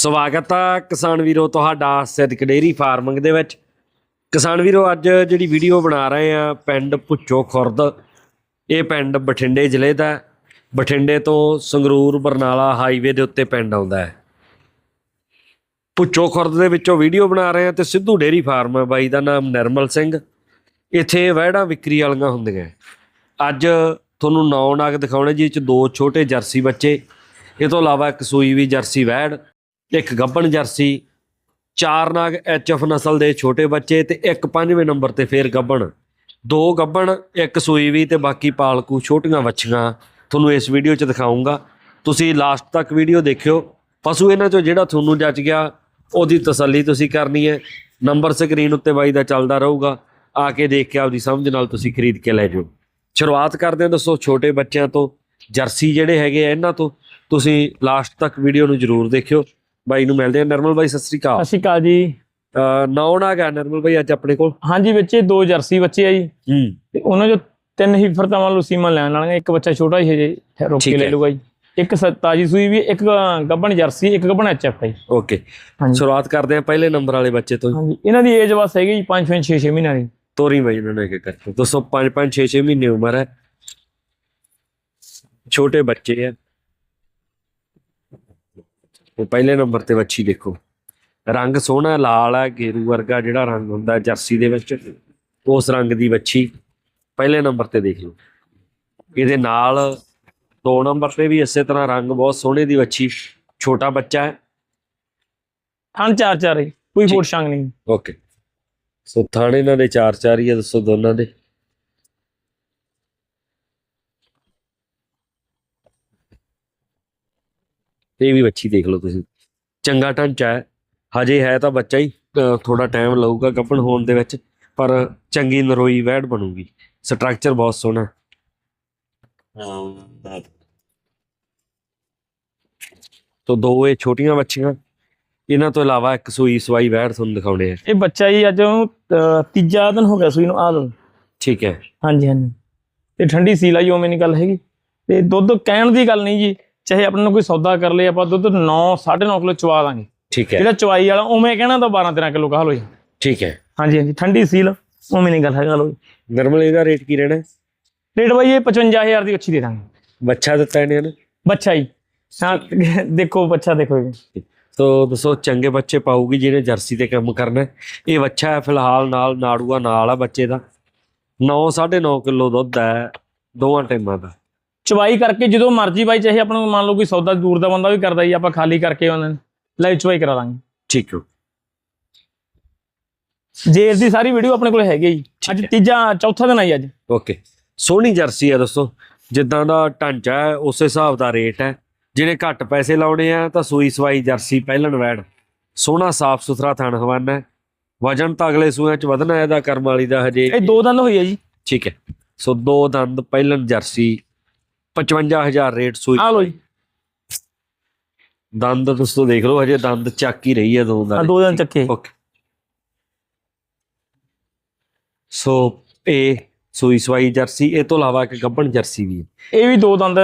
ਸਵਾਗਤ ਆ ਕਿਸਾਨ ਵੀਰੋ ਤੁਹਾਡਾ ਸਿੱਧਕ ਡੇਰੀ ਫਾਰਮਿੰਗ ਦੇ ਵਿੱਚ। ਕਿਸਾਨ ਵੀਰੋ, ਅੱਜ ਜਿਹੜੀ ਵੀਡੀਓ ਬਣਾ ਰਹੇ ਆ ਪਿੰਡ ਪੁੱਚੋ ਖੁਰਦ, ਇਹ ਪਿੰਡ ਬਠਿੰਡੇ ਜ਼ਿਲ੍ਹੇ ਦਾ ਬਠਿੰਡੇ ਤੋਂ ਸੰਗਰੂਰ ਬਰਨਾਲਾ ਹਾਈਵੇ ਦੇ ਉੱਤੇ ਪਿੰਡ ਆਉਂਦਾ ਹੈ। ਪੁੱਚੋ ਖੁਰਦ ਦੇ ਵਿੱਚੋਂ ਵੀਡੀਓ ਬਣਾ ਰਹੇ ਆ ਤੇ ਸਿੱਧੂ ਡੇਰੀ ਫਾਰਮ ਹੈ ਬਾਈ ਦਾ ਨਾਮ ਨਿਰਮਲ ਸਿੰਘ। ਇੱਥੇ ਵਹਿੜਾਂ ਵਿਕਰੀ ਵਾਲੀਆਂ ਹੁੰਦੀਆਂ ਅੱਜ ਤੁਹਾਨੂੰ ਨੌ ਨਾਗ ਦਿਖਾਉਣੇ ਜੀ ਚ ਦੋ ਛੋਟੇ ਜਰਸੀ ਬੱਚੇ। ਇਹ ਤੋਂ ਇਲਾਵਾ ਇੱਕ ਸੂਈ ਵੀ ਜਰਸੀ ਵੈੜ ਇੱਕ ਗੱਬਣ ਜਰਸੀ ਚਾਰ ਨਾਗ ਐਚਐਫ ਨਸਲ ਦੇ ਛੋਟੇ ਬੱਚੇ ਤੇ ਇੱਕ ਪੰਜਵੇਂ ਨੰਬਰ ਤੇ ਫੇਰ ਗੱਬਣ। ਦੋ ਗੱਬਣ, ਇੱਕ ਸੂਈ ਵੀ ਤੇ ਬਾਕੀ ਪਾਲਕੂ ਛੋਟੀਆਂ ਵੱਛੀਆਂ। ਤੁਹਾਨੂੰ ਇਸ ਵੀਡੀਓ 'ਚ ਦਿਖਾਉਂਗਾ ਤੁਸੀਂ ਲਾਸਟ ਤੱਕ ਵੀਡੀਓ ਦੇਖਿਓ। ਪਸ਼ੂ ਇਹਨਾਂ 'ਚੋਂ ਜਿਹੜਾ ਤੁਹਾਨੂੰ ਜੱਜ ਗਿਆ, ਉਹਦੀ ਤਸੱਲੀ ਤੁਸੀਂ ਕਰਨੀ ਹੈ। ਨੰਬਰ ਸਕਰੀਨ ਉੱਤੇ ਬਾਈ ਦਾ ਚੱਲਦਾ ਰਹੂਗਾ। ਆ ਕੇ ਦੇਖ ਕੇ ਆਪਦੀ ਸਮਝ ਨਾਲ ਤੁਸੀਂ ਖਰੀਦ ਕੇ ਲੈ ਜਾਓ। ਸ਼ੁਰੂਆਤ ਕਰਦੇ ਹਾਂ ਦੱਸੋ ਛੋਟੇ ਬੱਚਿਆਂ ਤੋਂ, ਜਰਸੀ ਜਿਹੜੇ ਹੈਗੇ ਆ ਇਹਨਾਂ ਤੋਂ। ਤੁਸੀਂ ਲਾਸਟ ਤੱਕ ਵੀਡੀਓ ਨੂੰ ਜਰੂਰ ਦੇਖਿਓ। ਬਾਈ ਨੂੰ ਮਿਲਦੇ ਆ। ਨਰਮਲ ਬਾਈ ਸਤਿ ਸ੍ਰੀ ਸਤਿ ਅਕਾਲ ਸ਼੍ਰੀ ਅਕਾਲ ਜੀ। ਨੌਨ ਆ ਗਿਆ ਨਰਮਲ ਬਾਈ ਅੱਜ ਆਪਣੇ ਕੋਲ। ਹਾਂਜੀ ਬੱਚੇ ਦੋ ਜਰਸੀ ਬੱਚੇ ਆ ਜੀ। ਹੂੰ। ਤੇ ਉਹਨਾਂ ਚੋਂ ਤਿੰਨ ਹੀ ਫਿਰ ਤਾਂ ਮੰਨ ਲਓ ਸੀਮਾ ਲੈਣ ਵਾਲੀਆਂ। ਇੱਕ ਬੱਚਾ ਛੋਟਾ ਹੀ ਹੈ ਜੀ ਰੋਕ ਕੇ ਲੈ। ਲੂਗਾ ਜੀ। ਇੱਕ ਤਾਜੀ ਸੂਈ ਵੀ ਇੱਕ ਗੱਬਣ ਜਰਸੀ ਇੱਕ ਗੱਬਣ ਐਚਐਫ ਹੈ ਜੀ। ਓਕੇ। ਹਾਂਜੀ। ਸ਼ੁਰੂਆਤ ਕਰਦੇ ਆ ਪਹਿਲੇ ਨੰਬਰ ਵਾਲੇ ਬੱਚੇ ਤੋਂ ਹਾਂਜੀ। ਇਹਨਾਂ ਦੀ ਏਜ ਬਸ ਹੈਗੀ ਜੀ 5 5 6 6 ਮਹੀਨਿਆਂ ਦੀ। ਤੋਰੀ ਬਾਈ ਇਹਨਾਂ ਨੇ ਇੱਕ ਕਰਕੇ। ਦੋਸਤੋ 5 5 6 6 ਮਹੀਨੇ ਉਮਰ ਹੈ। ਛੋਟੇ ਬੱਚੇ ਆ। ਉਹ ਪਹਿਲੇ ਨੰਬਰ ਤੇ ਬੱਚੀ ਦੇਖੋ। ਰੰਗ ਸੋਹਣਾ ਲਾਲ ਹੈ ਗੇਰੂ ਵਰਗਾ ਜਿਹੜਾ ਰੰਗ ਹੁੰਦਾ ਜਰਸੀ ਦੇ ਵਿੱਚ ਉਸ ਰੰਗ ਦੀ ਬੱਚੀ ਪਹਿਲੇ ਨੰਬਰ ਤੇ ਦੇਖ ਲਓ। ਇਹਦੇ ਨਾਲ ਦੋ ਨੰਬਰ ਤੇ ਵੀ ਇਸੇ ਤਰ੍ਹਾਂ ਰੰਗ ਬਹੁਤ ਸੋਹਣੇ ਦੀ ਬੱਚੀ ਛੋਟਾ ਬੱਚਾ ਹੈ। ਥਣ ਚਾਰ ਚਾਰ ਕੋਈ। ਫੋਟ ਸ਼ੰਗ ਨਹੀਂ। ਓਕੇ। ਸੋ ਥਾਣੇ ਇਹਨਾਂ ਦੇ ਚਾਰ ਚਾਰ ਹੀ ਆ ਦੱਸੋ ਦੋਨਾਂ ਦੇ। ਇਹ ਵੀ ਬੱਚੀ ਦੇਖ ਲਓ ਤੁਸੀਂ। ਚੰਗਾ ਢਾਂਚਾ ਹੈ। ਹਜੇ ਹੈ ਤਾਂ ਬੱਚਾ ਹੀ ਥੋੜਾ ਟਾਈਮ ਲਊਗਾ ਗੱਭਣ ਹੋਣ ਦੇ ਵਿੱਚ ਪਰ ਚੰਗੀ ਨਰੋਈ ਵੈੜ ਬਣੂਗੀ। ਸਟਰਕਚਰ ਬਹੁਤ ਸੋਹਣਾ। ਤੋ ਦੋ ਇਹ ਛੋਟੀਆਂ ਬੱਚੀਆਂ ਇਹਨਾਂ ਤੋਂ ਇਲਾਵਾ ਇੱਕ ਸੂਈ ਸਵਾਈ ਵੈੜ ਤੁਹਾਨੂੰ ਦਿਖਾਉਣੇ ਆ। ਇਹ ਬੱਚਾ ਜੀ ਅੱਜ ਤੀਜਾ ਦਿਨ ਹੋ ਗਿਆ ਸੂਈ ਨੂੰ ਆ ਲਓ ਠੀਕ ਹੈ। ਹਾਂਜੀ ਹਾਂਜੀ। ਤੇ ਠੰਡੀ ਸੀਲ ਆ ਜੀ ਉਵੇਂ ਨਹੀਂ ਗੱਲ ਹੈਗੀ। ਤੇ ਦੁੱਧ ਕਹਿਣ ਦੀ ਗੱਲ ਨਹੀਂ ਜੀ ਚਾਹੇ ਆਪਣੇ ਨੂੰ ਕੋਈ ਸੌਦਾ ਕਰ ਲੇ ਆਪਾਂ ਦੁੱਧ 9 9.5 ਕਿਲੋ ਚਵਾ ਦਾਂਗੇ। ਠੀਕ ਹੈ। ਜਿਹੜਾ ਚਵਾਈ ਵਾਲਾ ਉਵੇਂ ਕਹਿਣਾ ਤਾਂ 12 13 ਕਿਲੋ ਕਹਾ ਲਓ ਜੀ। ਠੀਕ ਹੈ। ਹਾਂਜੀ ਹਾਂਜੀ ਠੰਡੀ ਸੀਲ ਉਵੇਂ ਨਹੀਂ ਗੱਲ ਹੈਗਾ ਲੋ ਨਰਮਲ ਇਹਦਾ ਰੇਟ ਕੀ ਰਹਿਣਾ? ਹੈ? ਰੇਟ ਬਾਈ ਇਹ 55000 ਦੀ ਅੱਛੀ ਦੇ ਦਾਂਗੇ। ਬੱਚਾ ਦਿੱਤਾ ਇਹਨੇ ਨਾ? ਬੱਚਾ ਜੀ। ਹਾਂ ਦੇਖੋ ਬੱਚਾ ਦੇਖੋ ਜੀ। ਸੋ ਦੱਸੋ ਚੰਗੇ ਬੱਚੇ ਪਾਊਗੀ ਜਿਹਨੇ ਜਰਸੀ ਤੇ ਕੰਮ ਕਰਨਾ ਹੈ। ਇਹ ਬੱਚਾ ਹੈ ਫਿਲਹਾਲ ਨਾਲ ਨਾੜੂਆ ਨਾਲ ਆ ਬੱਚੇ ਦਾ। 9 9.5 ਕਿਲੋ ਦੁੱਧ ਹੈ ਦੋਵਾਂ ਟਾਈਮਾਂ ਦਾ। ਚਵਾਈ ਕਰਕੇ ਜਦੋਂ ਮਰਜ਼ੀ ਬਾਈ ਚਾਹੇ ਆਪਾਂ ਨੂੰ ਮੰਨ ਲਓ ਕੋਈ ਸੌਦਾ ਦੂਰ ਦਾ ਬੰਦਾ ਵੀ ਕਰਦਾ ਜੀ ਆਪਾਂ ਖਾਲੀ ਕਰਕੇ ਉਹਨਾਂ ਨੂੰ ਲਾਈਵ ਚਵਾਈ ਕਰਾ ਦਾਂਗੇ। ਠੀਕ ਹੈ। ਜੇਰ ਦੀ ਸਾਰੀ ਵੀਡੀਓ ਆਪਣੇ ਕੋਲ ਹੈਗੀ ਜੀ। ਅੱਜ। ਤੀਜਾ ਚੌਥਾ ਦਿਨ ਆਈ ਅੱਜ। ਓਕੇ ਸੋਹਣੀ ਜਰਸੀ ਹੈ ਦੋਸਤੋ। ਜਿੱਦਾਂ ਦਾ ਢਾਂਚਾ ਹੈ ਉਸੇ ਹਿਸਾਬ ਦਾ ਰੇਟ ਹੈ। ਜਿਹੜੇ ਘੱਟ ਪੈਸੇ ਲਾਉਣੇ ਆ ਤਾਂ ਸੂਈ ਸਵਾਈ ਜਰਸੀ ਪਹਿਲਣ ਵੈੜ ਸੋਹਣਾ ਸਾਫ਼ ਸੁਥਰਾ ਥਣ ਹਵਾਨਾ ਹੈ। ਵਜਨ ਤਾਂ ਅਗਲੇ ਸੂਆਂ ਚ ਵਧਣਾ ਹੈ ਇਹਦਾ ਕਰਮ ਵਾਲੀ ਦਾ ਹਜੇ ਇਹ ਦੋ ਦਿਨ ਹੋਈ ਹੈ ਜੀ। ਠੀਕ ਹੈ। ਸੋ ਦੋ ਦੰਦ ਪਹਿਲਣ ਜਰਸੀ 55000 ਰੇਟ ਸੂਈ ਆ ਲਓ ਜੀ। ਦੰਦ ਦੋਸਤੋ ਦੇਖ ਲਓ ਹਜੇ ਦੰਦ ਚੱਕ ਹੀ ਰਹੀ ਹੈ ਦੋ ਆ ਦੰਦ ਦੋ ਦਿਨ ਚੱਕੇ। ਓਕੇ। ਸੋ ਇਹ ਸੂਈ ਸਵਾਈ ਜਰਸੀ ਇਹ ਤੋਂ ਇਲਾਵਾ ਇੱਕ ਗੱਬਣ ਜਰਸੀ ਵੀ ਹੈ। ਇਹ ਵੀ ਦੋ ਦੰਦ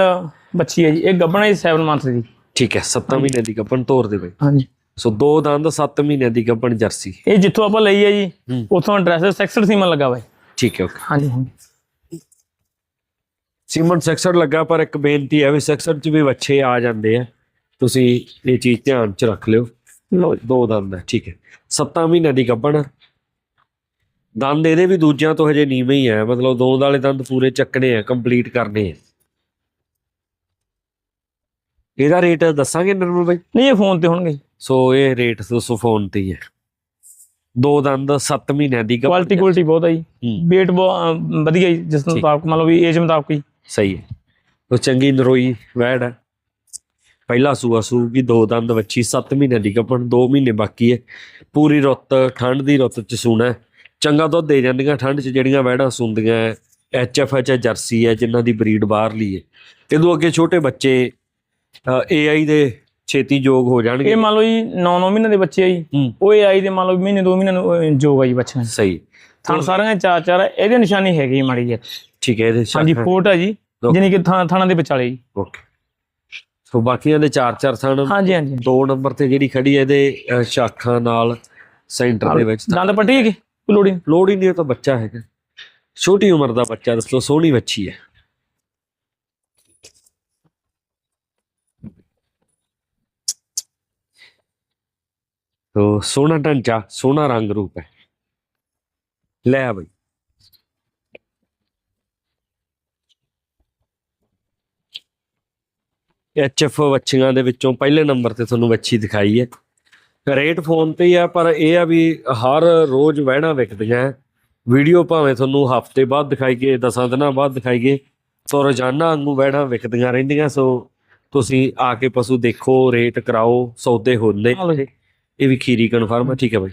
ਬੱਚੀ ਹੈ ਜੀ ਇਹ ਗੱਬਣਾ ਹੈ 7 ਮੰਥ ਦੀ। ਠੀਕ ਹੈ 7 ਮਹੀਨੇ ਦੀ ਗੱਬਣ ਤੋਰ ਦੇ ਬਈ। ਹਾਂਜੀ। ਸੋ ਦੋ ਦੰਦ 7 ਮਹੀਨੇ ਦੀ ਗੱਬਣ ਜਰਸੀ। ਇਹ ਜਿੱਥੋਂ ਆਪਾਂ ਲਈ ਹੈ। ਜੀ। ਉਥੋਂ ਐਡਰੈਸ 66 ਸੀਮਨ ਲੱਗਾ ਵਾ ਠੀਕ ਹੈ ਓਕੇ। ਹਾਂਜੀ ਹਾਂਜੀ। ਸੀਮਨ ਸੈਕਸਰ ਲੱਗਾ ਪਰ ਇੱਕ ਬੇਨਤੀ ਹੈ ਵੀ ਸੈਕਸਰ ਚ ਵੀ ਵੱਛੇ ਆ ਜਾਂਦੇ ਆ। ਤੁਸੀਂ ਇਹ ਚੀਜ਼ ਧਿਆਨ ਚ ਰੱਖ ਲਿਓ। ਜੀ। ਦੋ ਦੰਦ ਹੈ ਠੀਕ ਹੈ। 7 ਮਹੀਨੇ ਦੀ ਗੱਬਣ ਦੰਦ ਇਹਦੇ ਵੀ ਦੂਜਿਆਂ ਤੋਂ ਹਜੇ ਨੀਵੇਂ ਹੀ ਹੈ ਮਤਲਬ ਦੋ ਵਾਲੇ ਦੰਦ ਪੂਰੇ ਚੱਕਣੇ ਆ ਕੰਪਲੀਟ ਕਰਨੇ ਆ। ਇਹਦਾ ਰੇਟ ਦੱਸਾਂਗੇ ਨਰਮਲ ਬਾਈ? ਨਹੀਂ ਇਹ ਫੋਨ ਤੇ ਹੋਣਗੇ। ਸੋ ਇਹ ਰੇਟ ਦੱਸੋ ਫੋਨ ਤੇ ਹੀ ਹੈ। ਦੋ ਦੰਦ 7 ਮਹੀਨਿਆਂ ਦੀ ਗੱਭਣ ਕੁਆਲਿਟੀ ਕੁਆਲਿਟੀ ਬਹੁਤ ਹੈ ਜੀ। ਹੂੰ, weight ਬਹੁਤ ਵਧੀਆ ਜੀ ਜਿਸ। ਮੁਤਾਬਕ ਮੰਨ ਲਓ ਵੀ ਏਜ ਮੁਤਾਬਕ ਹੀ। ਸਹੀ ਹੈ। ਉਹ ਚੰਗੀ ਨਰੋਈ ਵੈੜ ਹੈ। ਪਹਿਲਾ ਸੂਆ ਸੂਗੀ ਦੋ ਦੰਦ ਵੱਛੀ 7 ਮਹੀਨਿਆਂ ਦੀ ਗੱਭਣ 2 ਮਹੀਨੇ ਬਾਕੀ ਹੈ। ਪੂਰੀ ਰੁੱਤ ਠੰਡ ਦੀ ਰੁੱਤ ਚ ਸੂਣਾ। ਚੰਗਾ ਦੁੱਧ ਦੇ ਜਾਂਦੀਆਂ ਠੰਡ ਚ ਜਿਹੜੀਆਂ ਵੈੜਾਂ ਸੁੰਦੀਆਂ ਐਚ ਐਫ ਐਚ ਜਰਸੀ ਹੈ ਜਿਨ੍ਹਾਂ ਦੀ ਬਰੀਡ ਬਾਹਰਲੀ ਹੈ। ਇਹਦੋਂ ਅੱਗੇ ਛੋਟੇ ਬੱਚੇ ਏਆਈ ਦੇ ਛੇਤੀ ਯੋਗ ਹੋ ਜਾਣਗੇ। ਇਹ ਮੰਨ ਲਓ ਜੀ 9-9 ਮਹੀਨੇ ਦੇ ਬੱਚੇ ਆ ਜੀ। ਉਹ ਆਈ ਦੇ ਮੰਨ ਲਓ ਮਹੀਨੇ ਦੋ ਮਹੀਨੇ ਨੂੰ ਜੋਗ ਆ ਜੀ ਬੱਚਿਆਂ ਦੇ। ਸਹੀ। ਥਣ ਸਾਰਿਆਂ ਦੇ ਚਾਰ ਚਾਰ ਇਹਦੀ ਨਿਸ਼ਾਨੀ ਹੈਗੀ ਮਾੜੀ ਜੀ ਠੀਕ ਹੈ ਇਹਦੇ ਹਾਂਜੀ ਫੋਟ ਹੈ ਜੀ. ਜਾਨੀ ਕਿ ਥਾਣਾ ਦੇ ਵਿਚਾਲੇ ਜੀ। ਓਕੇ। ਸੋ ਬਾਕੀਆਂ ਦੇ ਚਾਰ ਚਾਰ ਥਣ ਹਾਂਜੀ ਹਾਂਜੀ ਦੋ ਨੰਬਰ ਤੇ ਜਿਹੜੀ ਖੜੀ ਹੈ ਇਹਦੇ ਸ਼ਾਖਾਂ ਨਾਲ ਸੈਂਟਰ ਦੇ ਵਿੱਚ ਦੰਦ ਪੱਟੀ ਹੈਗੀ? ਲੋੜ ਲੋੜ ਨਹੀਂ ਤਾਂ ਬੱਚਾ ਹੈਗਾ। ਛੋਟੀ ਉਮਰ ਦਾ ਬੱਚਾ ਦੱਸੋ ਸੋਹਣੀ ਬੱਚੀ ਹੈ। ਤੋ ਸੋਹਣਾ ਢਾਂਚਾ ਸੋਹਣਾ ਰੰਗ ਰੂਪ ਹੈ। ਲੈ ਆ ਬਈ। ਐਚਐਫ ਵੱਛੀਆਂ ਦੇ ਵਿੱਚੋਂ ਪਹਿਲੇ ਨੰਬਰ ਤੇ ਤੁਹਾਨੂੰ ਵੱਛੀ ਦਿਖਾਈ ਹੈ। ਰੇਟ ਫੋਨ ਤੇ ਹੀ ਆ, ਪਰ ਇਹ ਆ ਵੀ ਹਰ ਰੋਜ਼ ਵਹਿਣਾ ਵਿਕਦੀਆਂ ਵੀਡੀਓ ਭਾਵੇਂ ਤੁਹਾਨੂੰ ਹਫ਼ਤੇ ਬਾਅਦ ਦਿਖਾਈਏ, ਦਸਾਂ ਦਿਨਾਂ ਬਾਅਦ ਦਿਖਾਈਏ, ਸੋ ਰੋਜ਼ਾਨਾ ਵਾਂਗੂ ਵਹਿਣਾ ਵਿਕਦੀਆਂ ਰਹਿੰਦੀਆਂ, ਸੋ ਤੁਸੀਂ ਆ ਕੇ ਪਸ਼ੂ ਦੇਖੋ ਰੇਟ ਕਰਾਓ, ਸੌਦੇ ਹੁੰਦੇ ਇਹ ਵੀ ਖੀਰੀ ਕਨਫਰਮ ਹੈ ਠੀਕ ਹੈ ਬਾਈ।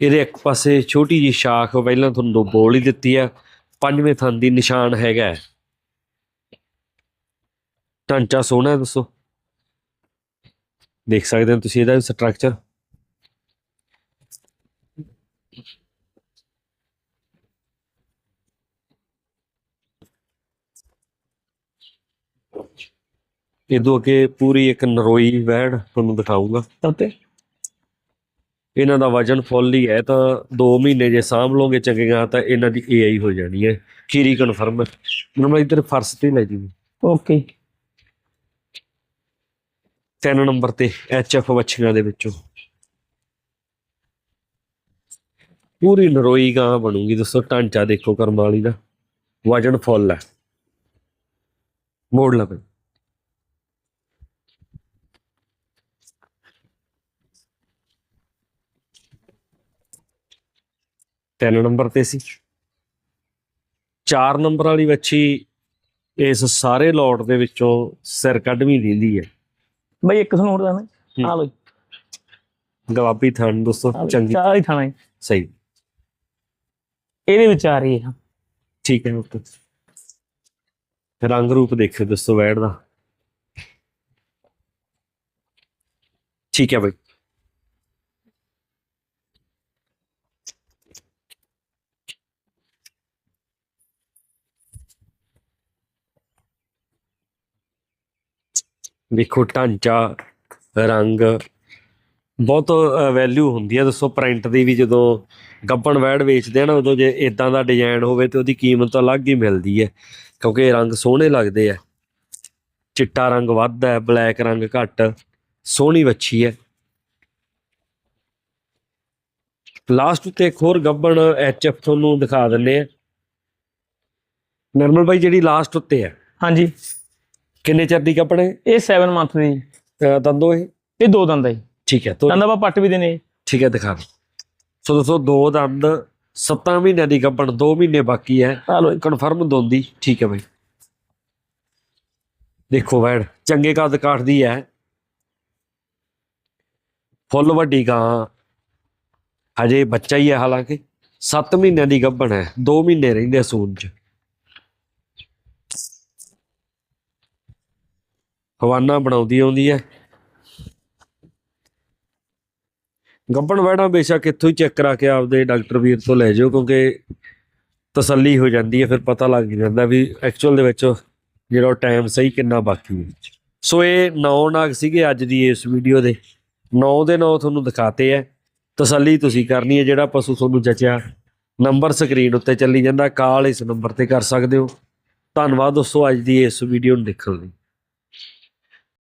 ਇਹਦੇ ਇੱਕ ਪਾਸੇ ਛੋਟੀ ਜੀ ਸ਼ਾਖ, ਪਹਿਲਾਂ ਤੁਹਾਨੂੰ ਦੋ ਬੋਲ ਹੀ ਦਿੱਤੀ ਆ। ਪੰਜਵੇਂ ਥਣ ਦੀ ਨਿਸ਼ਾਨ ਹੈਗਾ ਹੈ। ਢਾਂਚਾ ਸੋਹਣਾ ਹੈ ਦੱਸੋ। ਦੇਖ ਸਕਦੇ ਹੋ ਤੁਸੀਂ ਇਹਦਾ ਸਟਰਕਚਰ ਇਦੋਂ ਅੱਗੇ ਪੂਰੀ ਇੱਕ ਨਰੋਈ ਵਹਿੜ ਤੁਹਾਨੂੰ ਦਿਖਾਊਂਗਾ। ਉੱਤੇ? ਇਹਨਾਂ ਦਾ ਵਜਨ ਫੁੱਲ ਹੀ ਹੈ ਤਾਂ 2 ਮਹੀਨੇ ਜੇ ਸਾਂਭ ਲਓਗੇ ਚੰਗੀਆਂ ਤਾਂ ਇਹਨਾਂ ਦੀ ਏਆਈ ਹੋ ਜਾਣੀ ਹੈ। ਖੀਰੀ ਕਨਫਰਮ ਹੈ। ਮੈਨੂੰ ਮੈਂ ਇੱਧਰ ਫਰਸ ਤੇ ਲੈ ਜੀ ਓਕੇ। ਤਿੰਨ ਨੰਬਰ ਤੇ ਐਚਐਫ ਵੱਛੀਆਂ ਦੇ ਵਿੱਚੋਂ। ਪੂਰੀ ਨਰੋਈ ਗਾਂ ਬਣੂਗੀ ਦੋਸਤੋ ਢਾਂਚਾ ਦੇਖੋ ਕਰਮ ਵਾਲੀ ਦਾ। ਵਜਨ ਫੁੱਲ ਹੈ। ਮੋੜ ਲਾ ਤਿੰਨ ਨੰਬਰ ਤੇ ਸੀ। ਚਾਰ ਨੰਬਰ ਵਾਲੀ ਵੱਛੀ ਇਸ ਸਾਰੇ ਲੋਟ ਦੇ ਵਿੱਚੋਂ ਸਿਰ ਕੱਢਵੀਂ ਦਿੰਦੀ ਹੈ। ਬਈ ਇੱਕ ਤੁਹਾਨੂੰ ਹੋਰ ਹੂੰ। ਆ ਜੀ, ਗਵਾਬੀ ਥਣ ਦੋਸਤੋ ਚੰਗੀ। ਚਾਰ ਹੀ ਥਾਣਾ ਸਹੀ। ਇਹਦੇ ਵਿੱਚ ਆ ਰਹੀ ਹੈ ਠੀਕ ਹੈ ਓਕੇ। ਰੰਗ ਰੂਪ ਦੇਖੋ ਦੋਸਤੋ ਵੈੜ ਦਾ। ਠੀਕ ਹੈ ਬਈ। ਦੇਖੋ ਢਾਂਚਾ ਰੰਗ, ਬਹੁਤ ਵੈਲਿਊ ਹੁੰਦੀ ਹੈ ਦੱਸੋ ਪ੍ਰਿੰਟ ਦੀ ਵੀ ਜਦੋਂ ਗੱਬਣ ਵੈੜ ਵੇਚਦੇ ਆ ਨਾ, ਉਦੋਂ ਜੇ ਇਦਾਂ ਦਾ ਡਿਜ਼ਾਈਨ ਹੋਵੇ ਤੇ ਉਹਦੀ ਕੀਮਤ ਅਲੱਗ ਹੀ ਮਿਲਦੀ ਹੈ। ਕਿਉਂਕਿ ਰੰਗ ਸੋਹਣੇ ਲੱਗਦੇ ਆ। ਚਿੱਟਾ ਰੰਗ ਵੱਧ ਹੈ, ਬਲੈਕ ਰੰਗ ਘੱਟ, ਸੋਹਣੀ ਵੱਛੀ ਹੈ। ਲਾਸਟ ਉੱਤੇ ਇੱਕ ਹੋਰ ਗੱਬਣ ਐਚਐਫ ਤੁਹਾਨੂੰ ਦਿਖਾ ਦਿੰਨੇ ਆ। ਨਰਮਲ ਬਾਈ, ਜਿਹੜੀ ਲਾਸਟ ਉੱਤੇ ਹੈ। ਹਾਂਜੀ। ਕਿੰਨੇ ਚਿਰ ਦੀ ਹੈ ਇਹ 7 ਮੰਥ ਦੀ। ਦੰਦੋ ਇਹ? ਇਹ ਦੋ ਦੰਦ ਹੈ। ਠੀਕ ਹੈ ਤੋ ਦੰਦਾਂ ਆਪਾਂ ਪੱਟ ਵੀ ਜੀ। ਠੀਕ ਹੈ ਦਿਖਾ। ਸੋ ਦੋਸਤੋ ਦੋ ਦੰਦ 7 ਮਹੀਨਿਆਂ ਦੀ ਗੱਬਣ 2 ਮਹੀਨੇ ਬਾਕੀ ਹੈ। ਕਨਫਰਮ ਦੋਂਦੀ ਠੀਕ ਹੈ ਬਾਈ। ਦੇਖੋ ਵੈੜ ਚੰਗੇ ਕੱਦ ਕਾਠਦੀ ਹੈ। ਫੁੱਲ ਵੱਡੀ ਗਾਂ। ਹਜੇ ਬੱਚਾ ਹੀ ਹੈ ਹਾਲਾਂਕਿ। 7 ਮਹੀਨਿਆਂ ਦੀ ਗੱਭਣ ਹੈ 2 ਮਹੀਨੇ ਰਹਿੰਦੇ ਸੂਨ ਚ। ਹਵਾਨਾ ਬਣਾਉਂਦੀ ਆਉਂਦੀ ਹੈ ਗੱਬਣ ਵੈੜਾਂ ਬੇਸ਼ੱਕ ਇੱਥੋਂ ਹੀ ਚੈੱਕ ਕਰਾ ਕੇ ਆਪਦੇ ਡਾਕਟਰ ਵੀਰ ਤੋਂ ਲੈ ਜਾਓ ਕਿਉਂਕਿ ਤਸੱਲੀ ਹੋ ਜਾਂਦੀ ਹੈ ਫਿਰ ਪਤਾ ਲੱਗ ਜਾਂਦਾ ਵੀ ਐਕਚੁਅਲ ਦੇ ਵਿੱਚ ਜਿਹੜਾ ਟਾਈਮ ਸਹੀ ਕਿੰਨਾ ਬਾਕੀ ਹੈ ਸੋ ਇਹ ਨੌ ਨਾਗ ਸੀਗੇ ਅੱਜ ਦੀ ਇਸ ਵੀਡੀਓ ਦੇ। ਨੌ ਦੇ ਨੌ ਤੁਹਾਨੂੰ ਦਿਖਾਤੇ ਹੈ ਤਸੱਲੀ ਤੁਸੀਂ ਕਰਨੀ ਹੈ ਜਿਹੜਾ ਪਸ਼ੂ ਤੁਹਾਨੂੰ ਜਚਿਆ ਨੰਬਰ ਸਕਰੀਨ ਉੱਤੇ ਚੱਲੀ ਜਾਂਦਾ ਕਾਲ ਇਸ ਨੰਬਰ ਤੇ ਕਰ ਸਕਦੇ ਹੋ। ਧੰਨਵਾਦ ਦੋਸਤੋ, ਅੱਜ ਦੀ ਇਸ ਵੀਡੀਓ ਨੂੰ ਦੇਖਣ ਲਈ।